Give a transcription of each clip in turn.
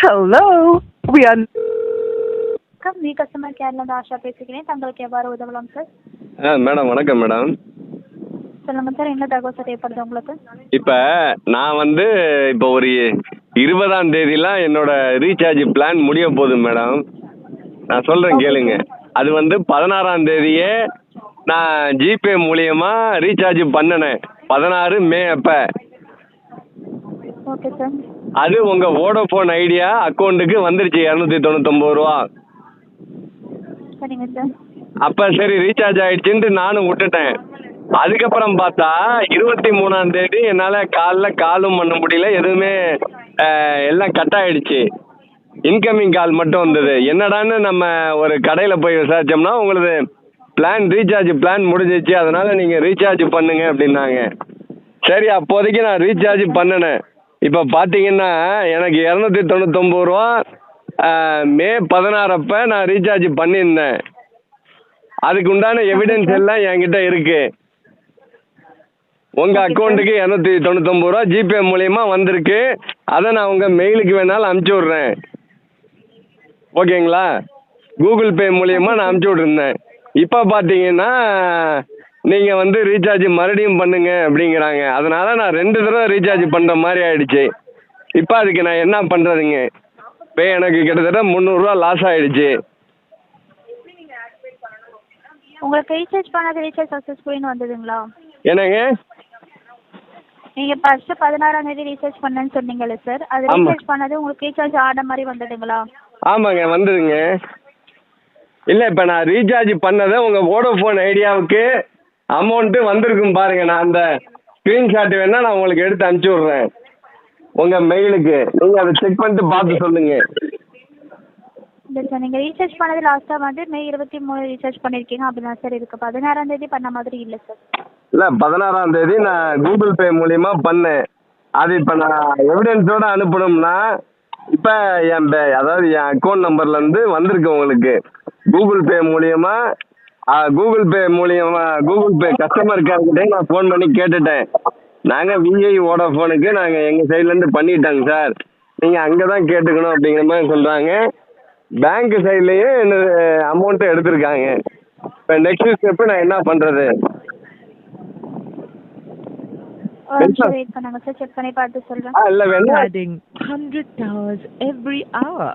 Hello, we are. வணக்கம் நீ customer கேர்லேருந்து Asha பேசுகிறேன் தங்களுக்கு எவ்வாறு உதவலாம் சார் ஆ மேடம் வணக்கம் மேடம் சொல்லுங்கள் சார் என்ன தகவல் சார் தேவைப்படுது உங்களுக்கு? இப்போ நான் வந்து இப்போ ஒரு இருபதாம் தேதிலாம் என்னோட ரீசார்ஜ் பிளான் முடிய போகுது மேடம் நான் சொல்கிறேன் கேளுங்க. அது வந்து பதினாறாம் தேதியே நான் ஜிபே மூலியமா ரீசார்ஜ் பண்ணினேன். பதினாறு மே அப்போ. ஓகே சார் அது உங்கள் வோடோஃபோன் ஐடியா அக்கௌண்ட்டுக்கு வந்துருச்சு இரநூத்தி தொண்ணூத்தொம்பது ரூபா. சரிங்க சார் அப்போ சரி ரீசார்ஜ் ஆயிடுச்சுன்ட்டு நானும் விட்டுட்டேன். அதுக்கப்புறம் பார்த்தா இருபத்தி மூணாம் தேதி என்னால் காலைல காலும் பண்ண முடியல எதுவுமே எல்லாம் கட் ஆயிடுச்சு. இன்கமிங் கால் மட்டும் வந்தது. என்னடான்னு நம்ம ஒரு கடையில் போய் விசாரிச்சோம்னா உங்களது பிளான் ரீசார்ஜ் பிளான் முடிஞ்சிச்சு. அதனால நீங்கள் ரீசார்ஜ் பண்ணுங்க அப்படின்னாங்க. சரி அப்போதைக்கு நான் ரீசார்ஜ் பண்ணினேன். இப்போ பார்த்தீங்கன்னா எனக்கு இரநூத்தி தொண்ணூத்தொம்பது ரூபா மே பதினாறப்ப நான் ரீசார்ஜ் பண்ணியிருந்தேன். அதுக்கு உண்டான எவிடன்ஸ் எல்லாம் என்கிட்ட இருக்கு. உங்க அக்கௌண்ட்டுக்கு இரநூத்தி தொண்ணூத்தொம்பது ரூபா ஜிபே மூலியமா வந்திருக்கு. அதை நான் உங்க மெயிலுக்கு வேணாலும் அனுப்பிச்சி விட்றேன். ஓகேங்களா கூகுள் பே மூலியமா நான் அனுப்பிச்சி விட்ருந்தேன் இப்போ பார்த்தீங்கன்னா நீங்கள் வந்து ரீசார்ஜ் மறுபடியும் பண்ணுங்க அப்படிங்கிறாங்க. அதனால நான் ரெண்டு தடவை ரீசார்ஜ் பண்ணுற மாதிரி ஆயிடுச்சு. இப்போ அதுக்கு நான் என்ன பண்ணுறதுங்க இப்போ எனக்கு கிட்டத்தட்ட முந்நூறுரூவா லாஸ் ஆயிடுச்சு. உங்களுக்கு ரீசார்ஜ் பண்ணது ரீசார்ஜ் சக்ஸஸ்ஃபுல்னு வந்ததுங்களா? என்னங்க? நீங்கள் ஃபஸ்ட்டு பதினாறாம் தேதி ரீசார்ஜ் பண்ணேன்னு சொன்னீங்கல்ல சார் அது. ரீசார்ஜ் பண்ணது உங்களுக்கு ரீசார்ஜ் ஆன மாதிரி வந்ததுங்களா? ஆமாங்க வந்ததுங்க. இல்லை இப்போ நான் ரீசார்ஜ் பண்ணதை உங்கள் வோடோஃபோன் ஐடியாவுக்கு அமௌண்ட்டு வந்திருக்கும் பாருங்க. நான் அந்த ஸ்க்ரீன்ஷாட் வேணால் நான் உங்களுக்கு எடுத்து அனுப்பிச்சி விட்றேன். உங்கள் மெயிலுக்கு நீங்கள் அதை செக் பண்ணிட்டு பார்த்து சொல்லுங்கள் இல்லை சார் நீங்கள் ரீசார்ஜ் பண்ணது லாஸ்ட்டாக வந்து மே இருபத்தி மூணு ரீசார்ஜ் பண்ணியிருக்கீங்க அப்படின்னா சார் இருக்கு பதினாறாம் தேதி பண்ண மாதிரி இல்லை சார் இல்லை பதினாறாம் தேதி நான் கூகுள் பே மூலியமா பண்ணேன். அது இப்போ நான் எவிடன்ஸோட அனுப்பணும்னா இப்போ என் பே அதாவது என் அக்கௌண்ட் நம்பர்லேருந்து வந்திருக்கு உங்களுக்கு. கூகுள் பே மூலியமா கூகுள் பே மூலியமா கூகுள் பே கஸ்டமர் கேர்கிட்டே நான் ஃபோன் பண்ணி கேட்டுட்டேன். நாங்கள் விஐ வோடாஃபோனுக்கு நாங்கள் எங்கள் சைட்லேருந்து பண்ணிட்டோங்க சார். நீங்கள் அங்கே தான் கேட்டுக்கணும் அப்படிங்கிற மாதிரி சொல்கிறாங்க பேங்க் சைட்லேயே அமௌண்ட்டை எடுத்திருக்காங்க. இப்போ நெக்ஸ்ட் ஸ்டெப்பு நான் என்ன பண்ணுறது. வெயிட் பண்ணுங்க சார் செக் பண்ணி பார்த்து சொல்கிறேன் ஆ இல்லை வேணா adding 100 towers every hour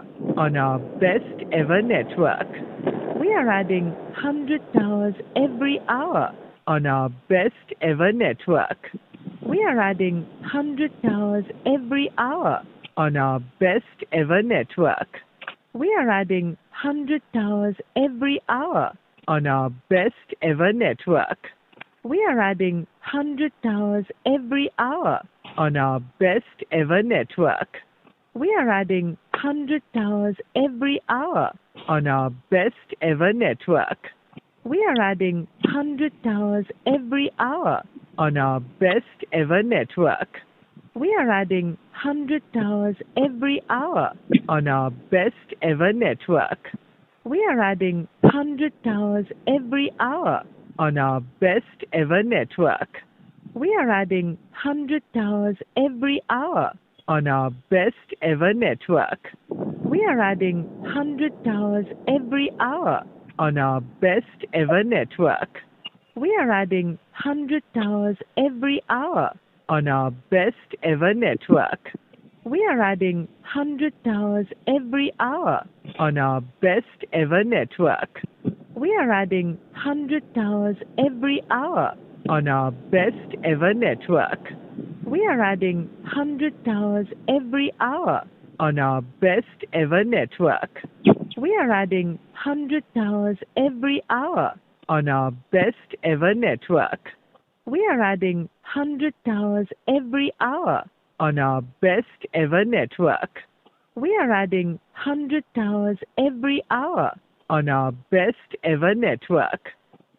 on our best ever network. We are adding 100 towers every hour on our best ever network. We are adding 100 towers every hour on our best ever network. We are adding 100 towers every hour on our best ever network. We are adding 100 towers every hour on our best ever network. We are adding 100 towers every hour on our best ever network. We are adding 100 towers every hour on our best ever network. We are adding 100 towers every hour on our best ever network. We are adding 100 towers every hour on our best ever network. We are adding 100 towers every hour on our best ever network. We are adding 100 towers every hour on our best ever network. We are adding 100 towers every hour on our best ever network. We are adding 100 towers every hour on our best ever network. We are adding 100 towers every hour on our best ever network. We are adding 100 towers every hour on our best ever network. We are adding 100 towers every hour on our best ever network. We are adding 100 towers every hour on our best ever network. We are adding 100 towers every hour on our best ever network.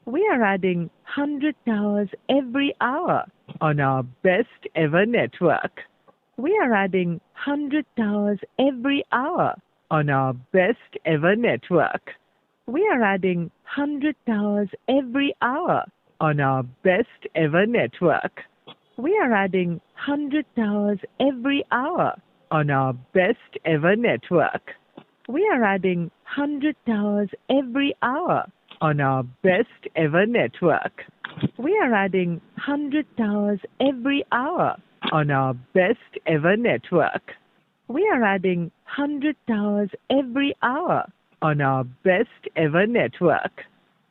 We are adding 100 towers every hour on our best ever network. We are adding 100 towers every hour on our best ever network. We are adding 100 towers every hour on our best ever network. We are adding 100 towers every hour on our best ever network. We are adding 100 towers every hour on our best ever network. We are adding 100 towers every hour on our best ever network. We are adding 100 towers every hour on our best ever network.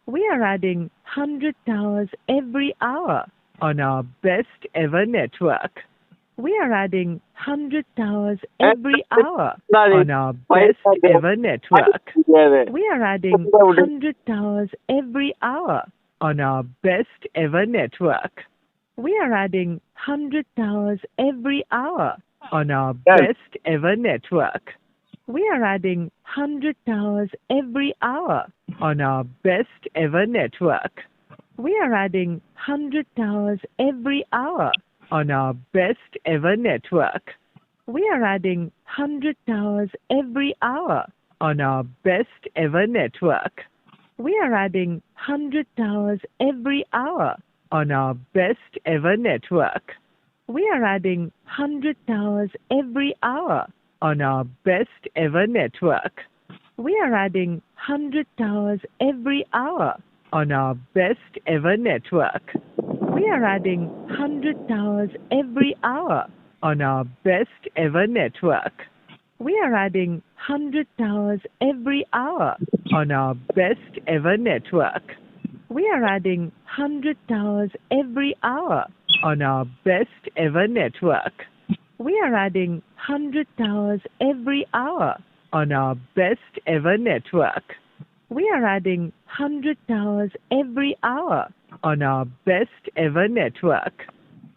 We are adding 100 towers every hour on our best ever network. We are adding 100 towers every hour on our best ever network. We are adding 100 towers every hour on our best ever network. We are adding 100 towers every hour on our Yes. best ever network. We are adding 100 towers every hour on our best ever network. We are adding 100 towers every hour on our best ever network. We are adding 100 towers every hour on our best ever network. We are adding 100 towers every hour on our best ever network. We are adding 100 towers every hour on our best ever network. We are adding 100 towers every hour on our best ever network. We are adding 100 towers every hour on our best ever network. We are adding 100 towers every hour on our best ever network We are adding 100 towers every hour on our best ever network. We are adding 100 towers every hour on our best ever network. We are adding 100 towers every hour on our best ever network.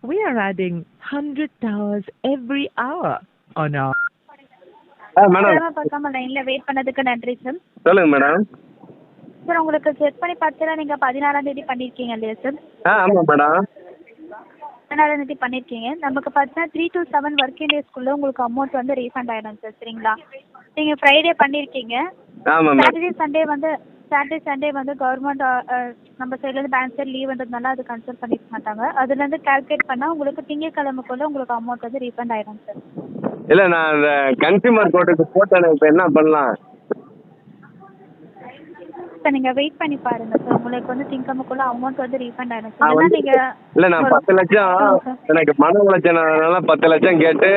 We are adding 100 towers every hour on our madam சிரமம் பார்க்காம லைன்ல wait பண்ணதுக்கு நன்றி sir சொல்லுங்க madam sir உங்களுக்கு check பண்ணி பார்த்தா நீங்க பதினாறாம் தேதி பண்ணிருக்கீங்க இல்லையா சார் ஆ ஆமாம் மேடம். பதினாறாம் தேதி பண்ணிருக்கீங்க. நமக்கு பார்த்தீங்கன்னா த்ரீ to செவன் ஒர்க்கிங் டேஸ்க்குள்ள உங்களுக்கு அமௌண்ட் வந்து ரீஃபண்ட் ஆயிடும் சார் சரிங்களா? நீங்க ஃப்ரைடே பண்ணிருக்கீங்க. சாட்டர்டே சண்டே வந்து சாட்டர்டே சண்டே வந்து கவர்மெண்ட் நம்ம சைட்லேருந்து பேங்க் சைடு லீவ்ன்றதுனால அது கன்சல்ட் பண்ணிக்க மாட்டாங்க. அதுலேருந்து கால்குலேட் பண்ணால் உங்களுக்கு திங்கட்கிழமைக்குள்ள உங்களுக்கு அமௌண்ட் வந்து ரீஃபண்ட் ஆயிடும் சார் இல்லை நான் அந்த கன்சியூமர் கோர்ட்டுக்கு போட்டேன் இப்போ என்ன பண்ணலாம்? நீங்கள் வெயிட் பண்ணி பாருங்க சார் உங்களுக்கு வந்து திங்கக்கிழமைக்குள்ள அமௌண்ட் வந்து ரீஃபண்ட் ஆயிடும். நீங்கள் இல்லை நான் பத்து லட்சம் எனக்கு மன உளைச்சனால பத்து லட்சம் கேட்டு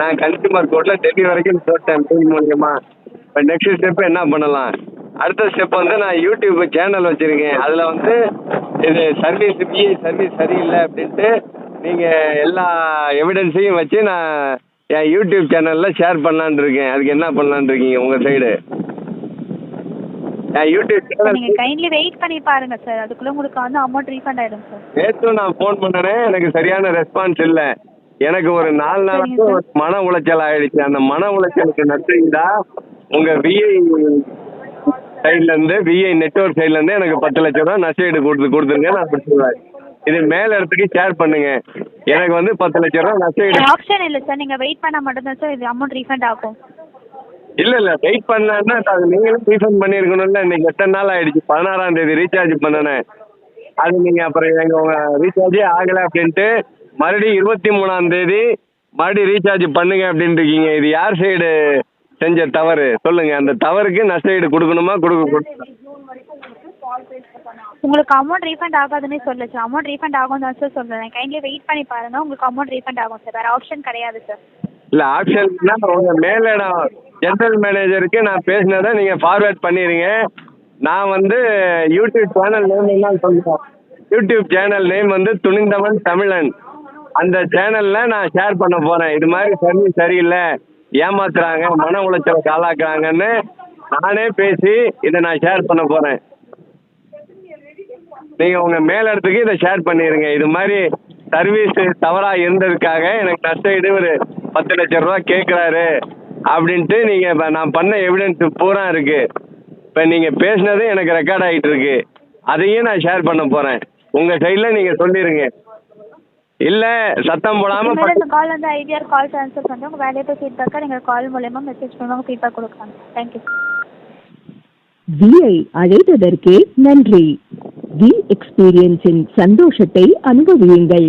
நான் கன்சியூமர் கோர்ட்டில் டெல்லி வரைக்கும் போட்டேன். பில் மூலியமா. இப்போ நெக்ஸ்ட் ஸ்டெப் என்ன பண்ணலாம்? அடுத்த ஸ்டெப் வந்து நான் யூடியூப் சேனல் வச்சுருக்கேன். அதில் வந்து இது சர்வீஸ் பிஏ சர்வீஸ் சரியில்லை அப்படின்ட்டு நீங்கள் எல்லா எவிடன்ஸையும் வச்சு நான் என் யூடியூப் சேனலில் ஷேர் பண்ணலான்னு இருக்கேன். அதுக்கு என்ன பண்ணலான்னு இருக்கீங்க உங்கள் சைடு யூடியூப் சேனல் நீங்கள் கைண்ட்லி வெயிட் பண்ணி பாருங்க சார் அதுக்குள்ளே உங்களுக்கு வந்து அமௌண்ட் ரீஃபண்ட் ஆயிடும் சார் நான் ஃபோன் பண்ணனேன் எனக்கு சரியான ரெஸ்பான்ஸ் இல்லை. எனக்கு ஒரு நாலு நாளைக்கு ஒரு மன உளைச்சல் ஆயிடுச்சு. அந்த மன உளைச்சலுக்கு நன்றிங்கடா உங்க விஐ சைட்ல இருந்து விஐ நெட்ஒர்க் சைட்ல இருந்து எனக்கு பத்து லட்சம் ரூபா நஷ்டஈடு கொடுத்து கொடுத்துருங்க நான் கொடுத்துருவேன் இது மேல இடத்துக்கு ஷேர் பண்ணுங்க. எனக்கு வந்து பத்து லட்சம் ரூபா நஷ்டஈடு. ஆப்ஷன் இல்லை சார் நீங்கள் வெயிட் பண்ணால் மட்டும்தான் சார் இது அமௌண்ட் ரீஃபண்ட் ஆகும். இல்ல இல்ல வெயிட் பண்ணலன்னா அது நீங்களும் ரீஃபண்ட் பண்ணிருக்கணும்ல. இன்னைக்கு எத்தனை நாள் ஆயிடுச்சு? பதினாறாம் தேதி ரீசார்ஜ் பண்ணனேன் அது நீங்க அப்புறம் எங்க உங்க ரீசார்ஜே ஆகல அப்படின்ட்டு மறுபடியும் இருபத்தி மூணாம் தேதி மறுபடியும் ரீசார்ஜ் பண்ணுங்க அப்படின்ட்டு இருக்கீங்க. இது யார் சைடு செஞ்ச தவறு? சொல்லுங்க. அந்த தவறுக்கு நஷ்டஈடு கொடுக்கணுமா? கொடுக்க கொடு- உங்களுக்கு அமௌண்ட் ரீஃபண்ட் ஆகாதுன்னே சொல்ல சார் அமௌண்ட் ரீஃபண்ட் ஆகும் தான் சார் சொல்கிறேன் கைண்ட்லி வெயிட் பண்ணி பாருங்க. உங்களுக்கு அமௌண்ட் ரீஃபண்ட் ஆகும் சார் வேறு ஆப்ஷன் கிடையாது சார் இல்ல ஆப்ஷன்னா உங்க மேலிடம் ஜென்ரல் மேனேஜருக்கு நான் பேசினதை நீங்க ஃபார்வேர்ட் பண்ணிடுங்க. நான் வந்து யூடியூப் சேனல் நேம் என்ன சொல்லுவேன் யூடியூப் சேனல் நேம் வந்து துணிந்தவன் தமிழன். அந்த சேனல்ல நான் ஷேர் பண்ண போறேன். இது மாதிரி சர்வீஸ் சரியில்லை. ஏமாத்துறாங்க மன உளைச்சலுக்கு ஆளாக்குறாங்கன்னு நானே பேசி இதை நான் ஷேர் பண்ண போறேன். நீங்க உங்க மேலிடத்துக்கு இதை ஷேர் பண்ணிருங்க. இது மாதிரி சர்வீஸ் தவறா இருந்ததுக்காக எனக்கு நஷ்டஈடு ஒரு பத்து லட்சம் ரூபா கேட்குறாரு அப்படின்ட்டு நீங்க இப்ப நான் பண்ண எவிடன்ஸ் பூரா இருக்கு. இப்போ நீங்க பேசினது எனக்கு ரெக்கார்ட் ஆகிட்டு இருக்கு. அதையும் நான் ஷேர் பண்ண போறேன். உங்க சைடில் நீங்க சொல்லிருங்க. இல்ல சத்தம் போடாம இந்த கால் வந்து ஐடிஆர் கால் ட்ரான்ஸ்ஃபர் பண்ணுறோம் உங்கள் வேலையை ஃபீட்பேக்காக நீங்கள் கால் மூலயமா மெசேஜ் மூலமாக ஃபீட்பேக் கொடுக்கலாம் தேங்க்யூ விஐ அழைத்ததற்கு நன்றி. தி எக்ஸ்பீரியன்ஸின் சந்தோஷத்தை அனுபவியுங்கள்.